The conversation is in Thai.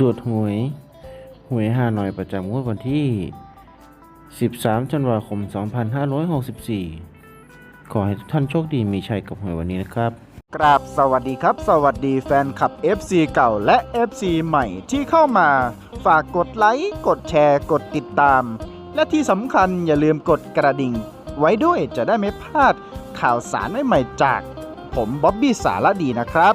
ตรวจหวย หวยฮานอยประจำงวดวันที่ 13ธันวาคม 2564 ขอให้ทุกท่านโชคดีมีชัยกับหวยวันนี้นะครับ กราบสวัสดีครับ สวัสดีแฟนคลับ FC เก่าและ FC ใหม่ที่เข้ามา ฝากกดไลค์ กดแชร์ กดติดตาม และที่สำคัญอย่าลืมกดกระดิ่ง ไว้ด้วยจะได้ไม่พลาดข่าวสารใหม่ๆจาก ผมบ๊อบบี้สารดีนะครับ